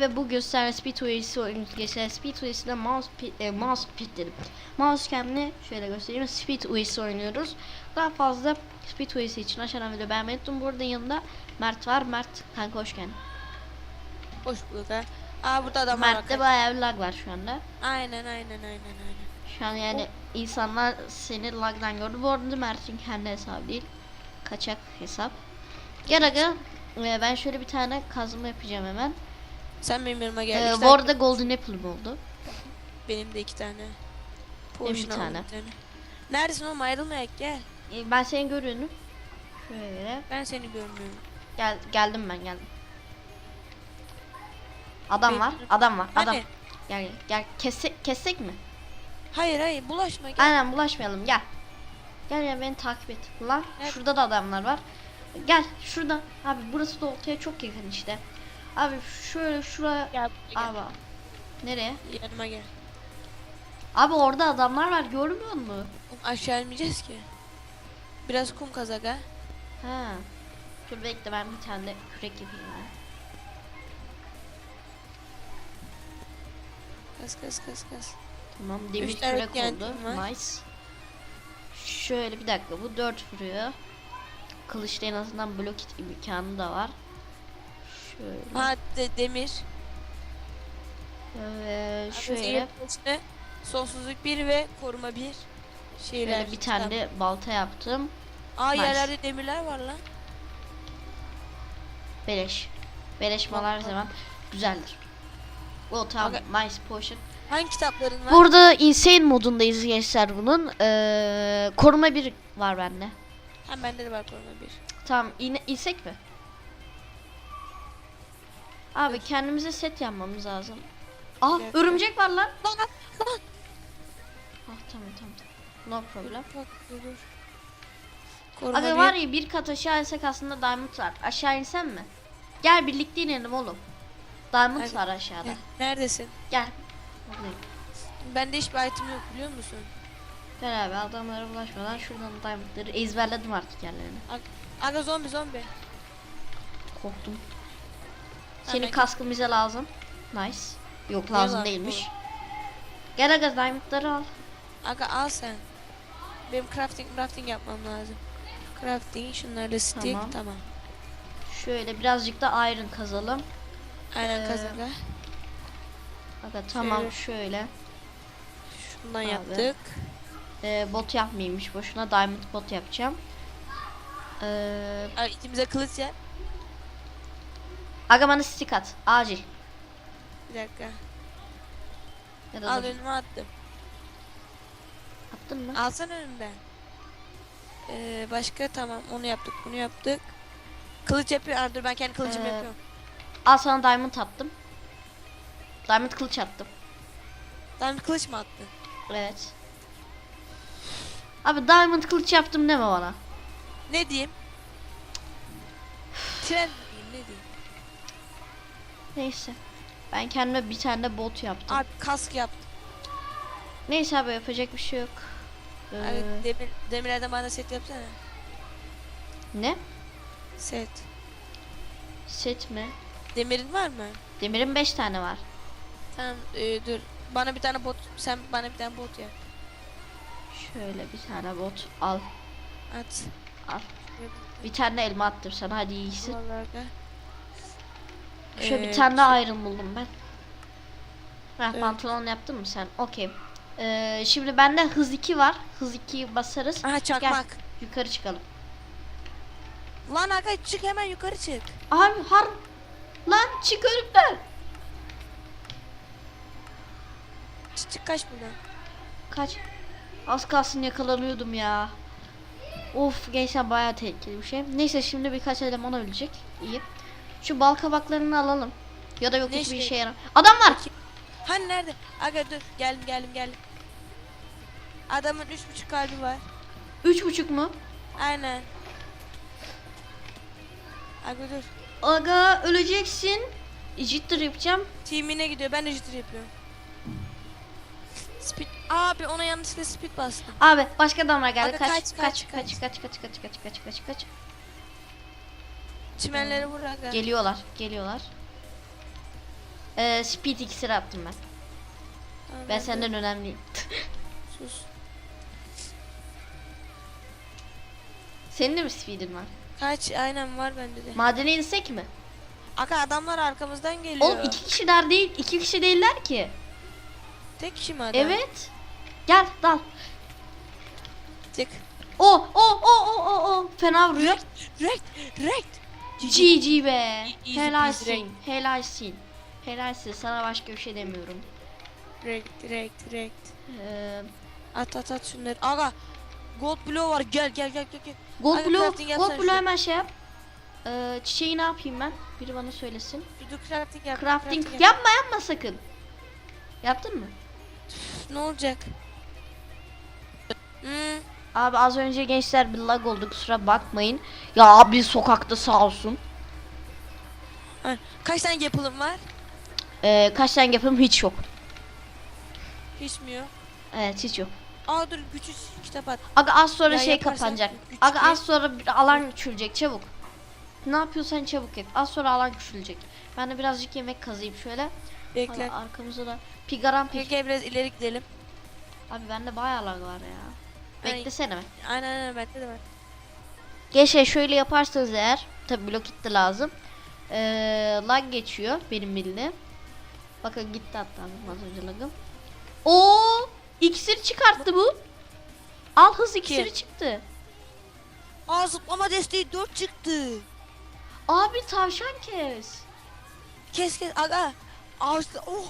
ve bugün sizlerle Speed Race'i oynuyoruz. Geçen Speed Race'de mouse pit, e, mouse pit dedim. Mouse cam'le şöyle göstereyim. Speed Race oynuyoruz. Daha fazla Speed Race için aşağıdan video beğenmeyi unutmayın. Burada yanında Mert var. Mert kanka hoş geldin. Hoş bulduk ha. Aa burada adam var. Mert'te bayağı bir lag var şu anda. Aynen aynen aynen aynen. Şu an yani insanlar seni lagdan gördü. Bu arada Mert'in kendi hesabı değil. Kaçak hesap. Gel aga. e, ben şöyle bir tane kazma yapacağım hemen. Sen benim yanıma gel. Ee, İki bu tane- arada Golden Apple'ım oldu. Benim de iki tane. Benim bir Potion aldım tane. Neredesin oğlum ayrılmayak gel. E, ben seni görüyorum. Şöyle. Ben seni görmüyorum. Gel geldim ben geldim. Adam var. Adam var. Adam. Hani? Gel gel. gel. Kessek, kessek mi? Hayır hayır bulaşma gel. Aynen bulaşmayalım. Gel. Gel ya beni takip et. Lan Evet. şurada da adamlar var. Gel şurada. Abi burası da ortaya çok yakın işte. Abi şöyle şuraya. Gel, gel. Abi. Nereye? Yanıma gel. Abi orada adamlar var görmüyor musun? Aşağı inmeyeceğiz ki. Biraz kum kazak ha. Ha. Dur bekle ben bir tane de kürek yapayım ya. Kaz kaz kaz kaz. Tamam demir kürek oldu. Nice. Şöyle bir dakika bu 4 vuruyor. Kılıçta en azından blok imkanı da var. Şöyle. Ha de, demir. Ee, Şöyle. şöyle, Üstüne sonsuzluk bir ve koruma bir. Şeyler. şöyle bir tane de balta yaptım. Aa Nice. yerlerde demirler var lan. Beleş. Beleş mal her zaman güzeldir. O tamam nice potion. Hangi kitapların var? Burada insane modundayız gençler bunun. Ee, koruma bir var bende. Hem bende de var koruma bir. Tamam in insek mi? Abi kendimize set yapmamız lazım. Aa dakika. örümcek var lan. Lan lan. Ah tamam tamam. No problem. Bak dur dur. Koruma Abi bir. var ya bir kat aşağı insek aslında diamond var. Aşağı insem mi? Gel birlikte inelim oğlum. Diamond Hadi. var aşağıda. Gel, Neredesin? Gel. Buradayım. Bende hiçbir item yok biliyor musun? Gel abi adamlara bulaşmadan şuradan diamondları ezberledim artık yerlerini. Aga zombi zombi. Korktum. Senin ben- kaskın bize lazım. Nice. Yok lazım değilmiş. Gel aga diamondları al. Aga al sen. Benim crafting crafting yapmam lazım. Crafting şunları da stick Tamam. tamam. Şöyle birazcık da iron kazalım. Aynen Ee, kazaga. Aga tamam şöyle. Şundan abi. yaptık. Ee, bot yapmayayımmış boşuna diamond bot yapacağım. Ee, Aga ikimize kılıç yap. Aga bana stick at. Acil. Bir dakika. Ya da Al dur. önüme attım. Attın mı? Alsana önümden. Ee, başka tamam onu yaptık bunu yaptık. Kılıç yapıyor. Aa, dur ben kendi kılıcımı Ee, yapıyorum. Al sana diamond attım. Diamond kılıç attım. Tamam kılıç mı attın? Evet. Abi diamond kılıç yaptım deme bana. Ne diyeyim? Tren Neyse. Ben kendime bir tane de bot yaptım. Abi kask yaptım. Neyse abi yapacak bir şey yok. Ee, Abi demir, demirlerden bana set yapsana. ne? Set. Set mi? Demirin var mı? Demirin 5 tane var. Tamam e, dur. Bana bir tane bot, sen bana bir tane bot yap. Şöyle bir tane bot al. At. Al. Bir tane elma attım sana hadi iyisin. Vallahi. Şöyle Ee, bir tane daha iron buldum ben. Heh, Evet. pantolon yaptın mı sen? Okey. Ee, şimdi bende hız 2 var. Hız 2'yi basarız. Aha çakmak. Yukarı çıkalım. Lan aga çık hemen yukarı çık. Abi har lan çık önümden. Çık, çık kaç buradan. Kaç. Az kalsın yakalanıyordum ya. Of gençler bayağı tehlikeli bir şey. Neyse şimdi birkaç eleman ölecek. İyi. Şu bal kabaklarını alalım. Ya da yok Ne hiçbir şey? işe yarar. Adam var. Hani nerede? Aga dur geldim geldim geldim. Adamın üç buçuk kalbi var. Üç buçuk mu? Aynen. Aga dur. Aga öleceksin. Jitter yapacağım. Teamine gidiyor ben de jitter yapıyorum. Speed. Abi ona yanlışlıkla speed bastım. Abi başka adamlar geldi. Aga, Kaç kaç, kaç kaç, kaç kaç kaç kaç kaç kaç kaç kaç. Çimenlere vur aga. Geliyorlar, geliyorlar. Ee, speed iksiri attım ben. Tamam, Ben senden önemliyim. Sus. Senin de mi speedin var? Kaç aynen var bende de. Madene insek mi? Aga adamlar arkamızdan geliyor. Oğlum iki kişiler değil, iki kişi değiller ki. Tek kişi mi adam? Evet. Gel dal. Çık. O o o o o o fena vuruyor. Rekt. Rekt. GG be. Easy Helalsin. Helalsin. Helalsin. Sana başka bir şey demiyorum. Rekt. Rekt. Rekt. Ee, At at at şunları. Aga. Gold blow var. Gel gel gel gel. Gold crafting yapsana Gold şunu. hemen şey yap. Ee, çiçeği ne yapayım ben? Biri bana söylesin. Dur, crafting yap. Crafting. yap. Yapma yapma sakın. Yaptın mı? Ne olacak? Hmm. Abi az önce gençler bir lag oldu kusura bakmayın. Ya abi sokakta sağ olsun. Kaç tane yapılım var? Ee, kaç tane yapım hiç yok. Hiç mi yok? Evet hiç yok. Aa dur küçük kitap at. Aga az sonra Ya şey kapanacak. küçük Aga az sonra bir alan küçülecek çabuk. Ne yapıyorsan çabuk yap. Az sonra alan küçülecek. Ben de birazcık yemek kazayım şöyle. Bekle. Aga arkamızda da pigaran gel biraz ileri gidelim. Abi bende bayağı lag var ya. Beklesene be. Aynen aynen bende de var. Gençler şöyle yaparsanız eğer tabi blok itti lazım. Ee, lag geçiyor benim bildiğim. Bakın gitti hatta az önce lagım. Oo, iksir çıkarttı bu. Al hız iksiri çıktı. Aa zıplama desteği 4 çıktı. Abi tavşan kes. Kes kes aga. Ağaçta oh.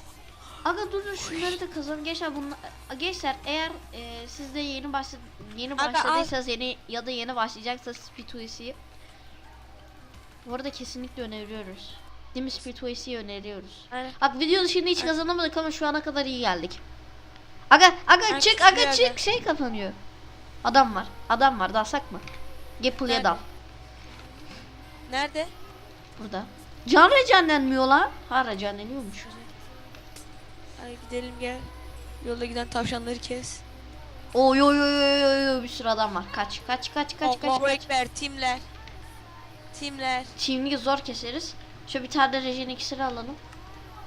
Aga dur dur şunları da kazanın. Gençler bunlar gençler eğer e, siz de yeni başla yeni Aga, al. başladıysanız yeni ya da yeni başlayacaksanız Speedways'i bu arada kesinlikle öneriyoruz. Değil mi Speedways'i öneriyoruz. Aynen. Bak video dışında hiç kazanamadık ama şu ana kadar iyi geldik. Aga aga Ay, çık aga aga. çık şey kapanıyor. Adam var. Adam var dalsak mı? Nerede? dal. Nerede? Burada. Can recanlenmiyor lan. Ha recanleniyormuş. Hadi gidelim gel. Yolda giden tavşanları kes. Oy oy oy oy oy oy bir sürü adam var. Kaç kaç kaç kaç kaç. Allahu kaç. Ekber timler. Timler. Çimliği zor keseriz. Şöyle bir tane rejin iksiri alalım.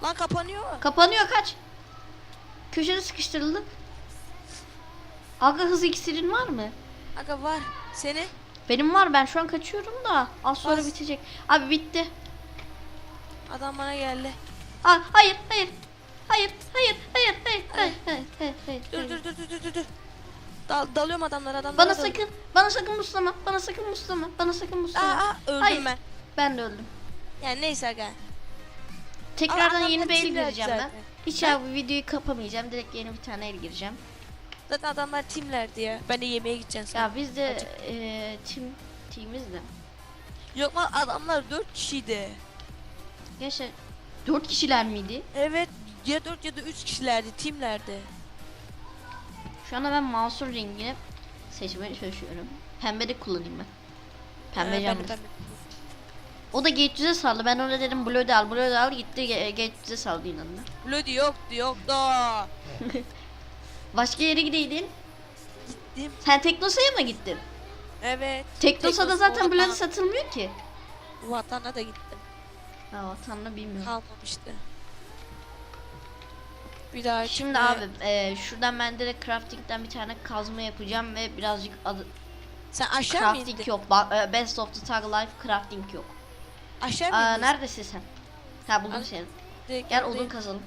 Lan kapanıyor. Kapanıyor kaç. Köşede sıkıştırıldık. Aga hız iksirin var mı? Aga var. Seni. Benim var ben şu an kaçıyorum da az sonra Bas. bitecek. Abi bitti. Adam bana geldi. Aa, hayır hayır. Hayır hayır hayır hayır hayır hayır hayır hayır. Dur dur dur dur dur dur. Dal, dalıyorum adamlara adamlara. Bana dalıyorum. sakın bana sakın muslama bana sakın muslama bana sakın Aa, muslama. aa öldüm Hayır. ben. Ben de öldüm. Yani neyse aga. Tekrardan adamlar yeni bir el gireceğim ben. Hiç abi bu videoyu kapamayacağım. Direkt yeni bir tane el gireceğim. Zaten adamlar timlerdi ya. Ben de yemeğe gideceğim sonra. Ya biz de eee tim timiz de. Yok lan adamlar 4 kişiydi. Yaşa 4 kişiler miydi? Evet. Ya 4 ya da 3 kişilerdi. Timlerdi. Şu anda ben mouse'un rengini seçmeye çalışıyorum. Pembe de kullanayım ben. Pembe Ee, ben. O da Gate'üze saldı. Ben ona dedim Blue de al, Blue de al. Gitti Gate'üze saldı inanına. Bloody yoktu yoktu. Başka yere gideydin. Gittim. Sen Teknosa'ya mı gittin? Evet. Teknosa'da Teknosa zaten vatan- satılmıyor ki. Vatana da gittim. Ha vatanla bilmiyorum. Kalmamıştı. Bir daha Şimdi abi e, şuradan ben direkt crafting'den bir tane kazma yapacağım ve birazcık adı, Sen aşağı mı crafting indin? yok. Ba- e, Best of the Tag Life crafting yok. Aşağı mı Aa, indin? neredesin sen? Ha buldum Abi, seni. Direkt Gel buradayım. odun kazalım.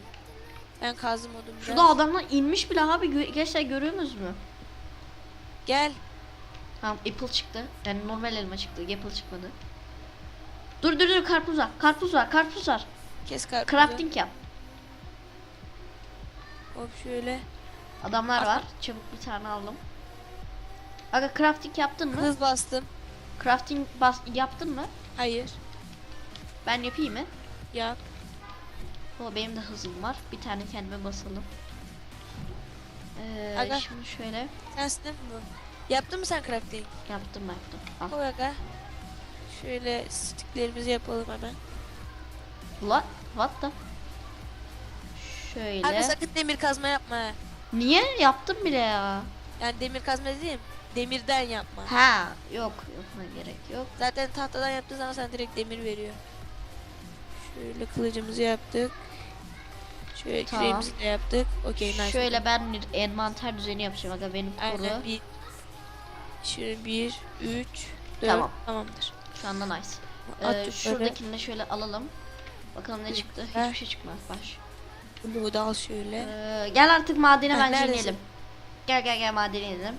Ben kazdım odun biraz. Şurada adamlar inmiş bile abi. Gö- Gençler görüyorsunuz mu? Gel. Tamam apple çıktı. Yani normal elma çıktı. Apple çıkmadı. Dur dur dur karpuz var. Karpuz var. Karpuz var. Kes karpuzu. Crafting yap. Hop şöyle. Adamlar var. Çabuk bir tane aldım. Aga crafting yaptın mı? Hız bastım. Crafting bas yaptın mı? Hayır. Ben yapayım mı? Yap. O benim de hızım var. Bir tane kendime basalım. Ee, Aga. şimdi şöyle Sensin bu? Yaptın mı sen crafting? yaptım yaptım. Al. Koy aga. Şöyle sticklerimizi yapalım hemen. What? What the? Şöyle. Aga sakın demir kazma yapma. ha. Niye? Yaptım bile ya. Yani demir kazma dediğim demirden yapma. Ha, yok yapma gerek yok. Zaten tahtadan yaptığı zaman sana direkt demir veriyor. Şöyle kılıcımızı yaptık. Şöyle Tamam. küreğimizi de yaptık. Okey nice. Şöyle ben bir envanter düzeni yapacağım aga benim koru. Aynen bir. Şöyle bir, üç, dört. Tamam. Tamamdır. Şu anda nice. Ee, böyle. şuradakini de şöyle alalım. Bakalım ne çıktı. Hiçbir şey çıkmaz baş. Bunu da al şöyle. Ee, gel artık madene Ha, bence neredesin? inelim. Gel gel gel madene inelim.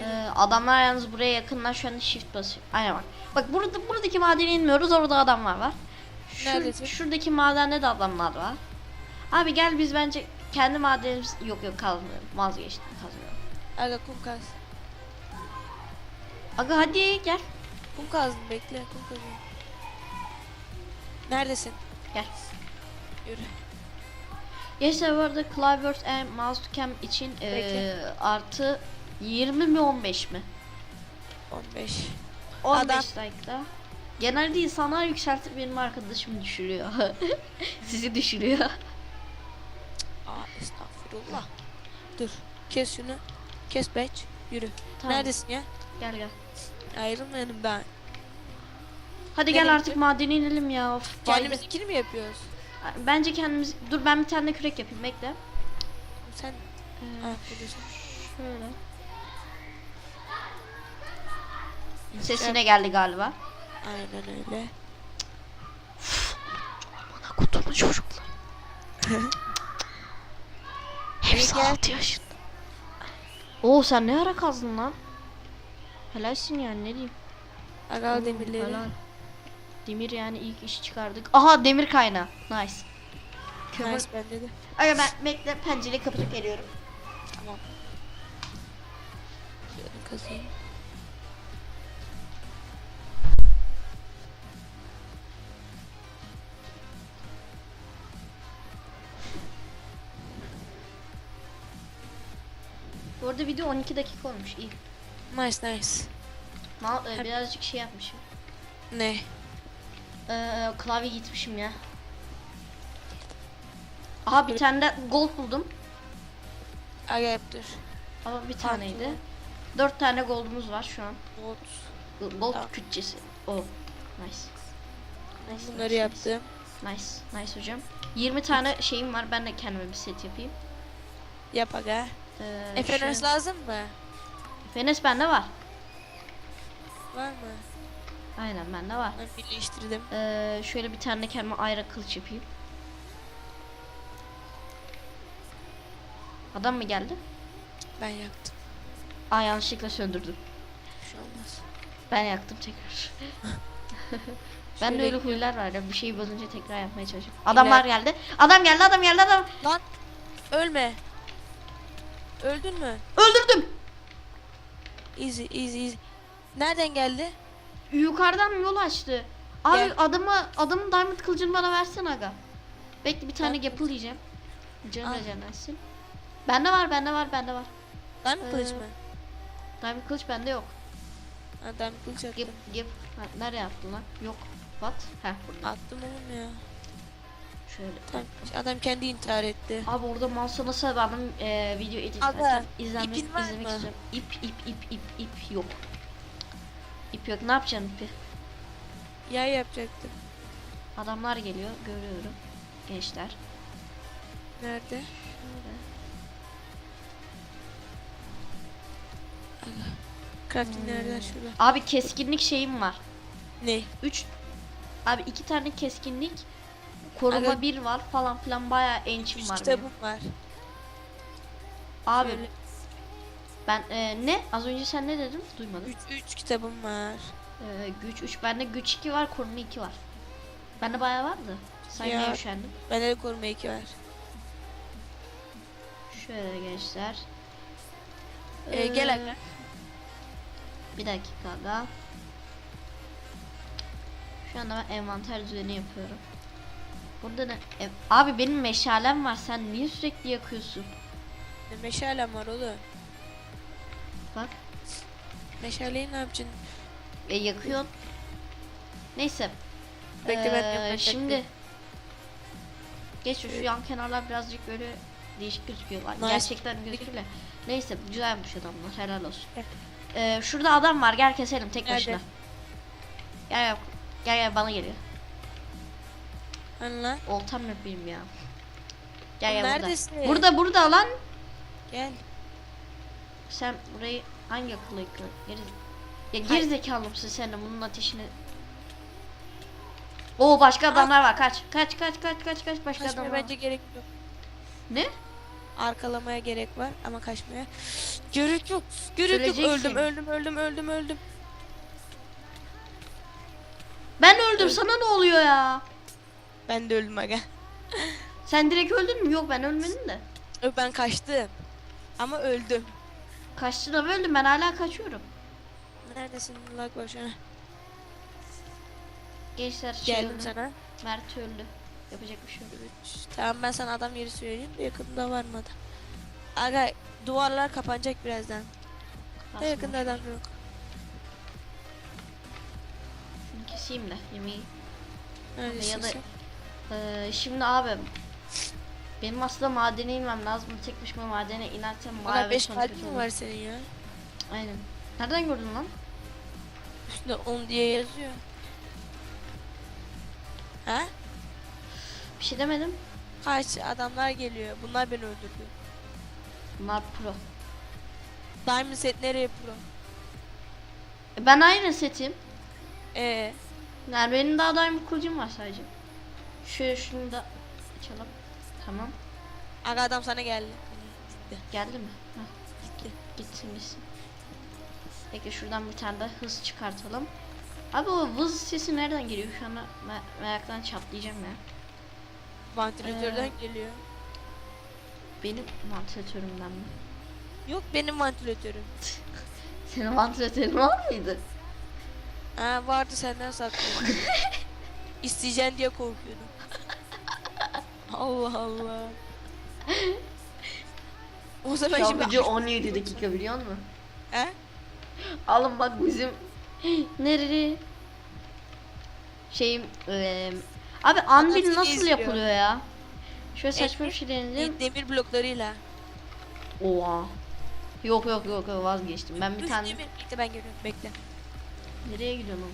Ee, adamlar yalnız buraya yakından şu anda shift basıyor. Aynen bak. Bak burada buradaki madene inmiyoruz. Orada adamlar var. Şur- Neredesin? şuradaki madende de adamlar var. Abi gel biz bence kendi madenimiz yok yok kazmıyorum. Vazgeçtim kazmıyorum. Aga kum kaz. Aga hadi gel. Kum kazdım bekle kum kazıyorum. Neredesin? Gel. Yürü. Gençler bu arada Cloudburst and Mousecam için Bekle. artı 20 mi 15 mi? 15. 15 Adam- like'da. Genelde insanlar yükseltip benim arkadaşımı düşürüyor. Sizi düşürüyor. Aa estağfurullah. Dur. Kes şunu. Kes beç. Yürü. Tamam, Neredesin ya? Gel gel. Ayrılmayalım ben. Hadi gel Nereye artık madene inelim ya. Of, Kendimiz ikili mi yapıyoruz? Bence kendimiz... Dur ben bir tane kürek yapayım bekle. Sen Ee, şöyle. Sesine geldi galiba. Aynen öyle. Bana kutumu çocuklar. Hepsi gel. 6 yaşında. Oo sen ne ara kazdın lan? Helalsin yani ne diyeyim. Aga al Oo, demirleri. helal. Demir yani ilk iş çıkardık. Aha demir kaynağı. Nice. Kömür. Nice bende de. Aga ben bekle pencereyi kapatıp geliyorum. Tamam. Şöyle kazayım. Bu arada video 12 dakika olmuş. İyi. Nice nice. Ma- e, birazcık şey yapmışım. Ne? Ee, klavye gitmişim ya. Aha bir tane de gold buldum. Aga yaptır. Ama bir taneydi. Dört tane goldumuz var şu an. Not. Gold Tamam. kütçesi. O. Nice. Nice, Bunları nice, yaptım. Nice. Nice hocam. 20 tane şeyim var. Ben de kendime bir set yapayım. Yap aga. Ee, Efendim şu- lazım mı? Fenes bende var. Var mı? Aynen bende var. Ben birleştirdim. Ee, şöyle bir tane kendime ayrı kılıç yapayım. Adam mı geldi? Ben yaktım. Aa yanlışlıkla söndürdüm. Bir şey olmaz. Ben yaktım tekrar. ben de öyle huylar var ya bir şeyi bozunca tekrar yapmaya çalışıyorum. Adamlar geldi. Adam geldi adam geldi adam. Lan ölme. Öldün mü? Öldürdüm. Easy easy easy. Nereden geldi? Yukarıdan yol açtı. Abi Gel. adamı adamın diamond kılıcını bana versene aga. Bekle bir tane Al. gapple yiyeceğim. Canım Al. canlansın. Bende var bende var bende var. Lan mı kılıç Ee, mı? Diamond kılıç bende yok. Adam kılıç Gap attım. gap. Ha, nereye attın lan? Yok. What? Heh burada. Attım oğlum ya. Şöyle. Tamam. Adam kendi intihar etti. Abi orada mouse'a nasıl adam e, video edit var izlemek mı? istiyorum. İp ip ip ip ip yok. İp yok. Ne yapacaksın ipi? Yay yapacaktım. Adamlar geliyor. Görüyorum. Gençler. Nerede? Şöyle. Crafting Hmm. nereden şurada? Abi keskinlik şeyim var. Ne? 3 Abi iki tane keskinlik koruma Aga- bir var falan filan bayağı enchim Üç var. kitabım benim. var. Abi Şöyle ben e, ne? Az önce sen ne dedin? Duymadım. Üç, üç kitabım var. E, güç 3 bende güç 2 var, koruma 2 var. Bende bayağı vardı. Saymaya Ya. üşendim. Bende de koruma iki var. Şöyle gençler. Ee, gel Ee, aga. Bir dakika daha. Şu anda ben envanter düzeni yapıyorum. Burada ne? E, abi benim meşalem var. Sen niye sürekli yakıyorsun? Ne meşalem var oğlum. Bak. Meşaleyi ne yapacaksın? E, yakıyorsun. Neyse. Bekle, ben Ee, Şimdi. Geç şu, yan kenarlar birazcık böyle değişik gözüküyor. Lan Nice. Gerçekten gözüküyor. Neyse güzelmiş adamlar. Helal olsun. Gel. Ee, şurada adam var. Gel keselim tek Nerede? başına. Gel gel. Gel gel bana geliyor. Lan? Oltam benim ya. Gel gel Neredesin? burada. Burada burada lan. Gel. Sen burayı hangi akıllı yıkıyor? Geri... Ya geri zekalı mısın sen de bunun ateşini... Oo başka adamlar var kaç kaç kaç kaç kaç kaç başka Kaçmaya adamlar bence gerek yok. Ne? Arkalamaya gerek var ama kaçmaya gerek yok. Gerek yok. Öleceksin. Öldüm, öldüm, öldüm, öldüm, öldüm. Ben öldüm sana ne oluyor ya? Ben de öldüm aga. Sen direkt öldün mü? Yok ben ölmedim de. Ö, Ben kaçtım. Ama öldüm. Kaçtın ama öldüm ben hala kaçıyorum. Neredesin? Lag an. Gençler şey Geldim öldü. sana. Mert öldü. Yapacak bir şey yok. Tamam ben sana adam yeri söyleyeyim de yakında var mı adam? Aga duvarlar kapanacak birazdan. Da yakında adam yok. Şunu keseyim de yemeği. Neredesin Ya da-? Ee, şimdi abi benim aslında madene inmem lazım. Tek başıma madene inersem Aga bayağı 5 sonu kalp kötü mi olur. var senin ya? Aynen. Nereden gördün lan? Üstünde 10 diye yazıyor. Ha? Bir şey demedim. Kaç adamlar geliyor. Bunlar beni öldürdü. Bunlar pro. Diamond set nereye pro? E, ben aynı setim. Ee, Yani benim daha daim kılıcım var sadece. Şöyle şunu da açalım. Tamam. aga adam sana geldi. Gitti. Geldi mi? Heh, Gitti. gitsin gitsin. Peki şuradan bir tane de hız çıkartalım. Abi o vız sesi nereden geliyor? Şu anda me- meraktan çatlayacağım ya. Vantilatörden Ee. geliyor. Benim vantilatörümden mi? Yok benim vantilatörüm. Senin vantilatörün var mıydı? Ha vardı senden saklıyorum. İsteyeceksin diye korkuyordum. Allah Allah. O zaman şimdi Şarkıcı 17 dakika biliyor musun? He? Alın bak bizim nereli şeyim eee abi Anvil nasıl geziyor. yapılıyor ya? Şöyle saçma E, bir şey denedim. demir bloklarıyla. Oha. Yok yok yok yok, vazgeçtim. Ben bir Dur tane demir. Bekle ben geliyorum. Bekle. nereye gidiyorum?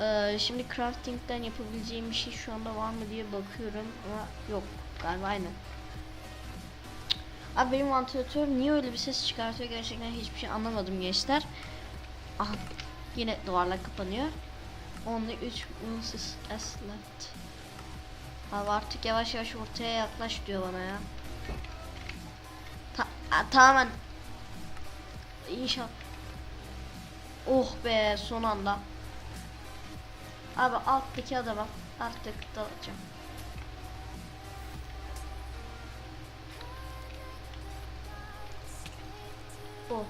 Ee, şimdi crafting'den yapabileceğim bir şey şu anda var mı diye bakıyorum ama yok galiba aynı. Abi benim vantilatör niye öyle bir ses çıkartıyor gerçekten hiçbir şey anlamadım gençler. Aha yine duvarlar kapanıyor. Only 3 minutes as left. Abi artık yavaş yavaş ortaya yaklaş diyor bana ya. Ta tamamen İnşallah. Oh be son anda. Abi alttaki adama artık dalacağım. Oh.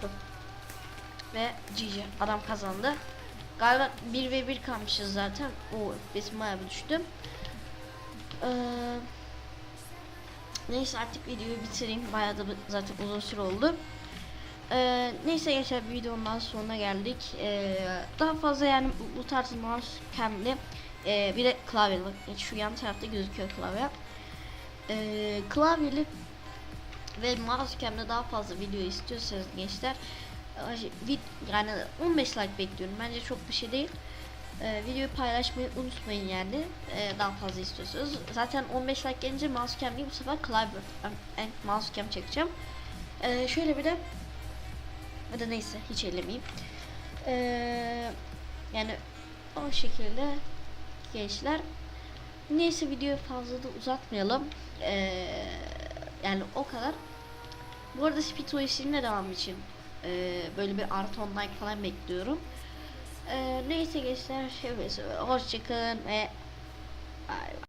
Pro. Ve GG adam kazandı. Galiba 1 ve 1 kalmışız zaten. O besim bayağı bir düştü. Eee Neyse artık videoyu bitireyim. Bayağı da zaten uzun süre oldu. Ee, neyse gençler videonun sonuna geldik. Ee, daha fazla yani bu, bu tarz mouse cam'li ee, bir de klavyeli bak şu yan tarafta gözüküyor klavye. Ee, klavyeli ve mouse cam'de daha fazla video istiyorsanız gençler vid- yani 15 like bekliyorum. Bence çok bir şey değil. Ee, videoyu paylaşmayı unutmayın yani ee, daha fazla istiyorsanız. Zaten 15 like gelince mouse cam değil bu sefer klavye en mouse cam çekeceğim. Ee, şöyle bir de ya da neyse hiç ellemeyeyim. Ee, yani o şekilde gençler. Neyse videoyu fazla da uzatmayalım. Ee, yani o kadar. Bu arada Speed OS'in devam için ee, böyle bir artı 10 like falan bekliyorum. Ee, neyse gençler, hoşçakalın ve bay bay.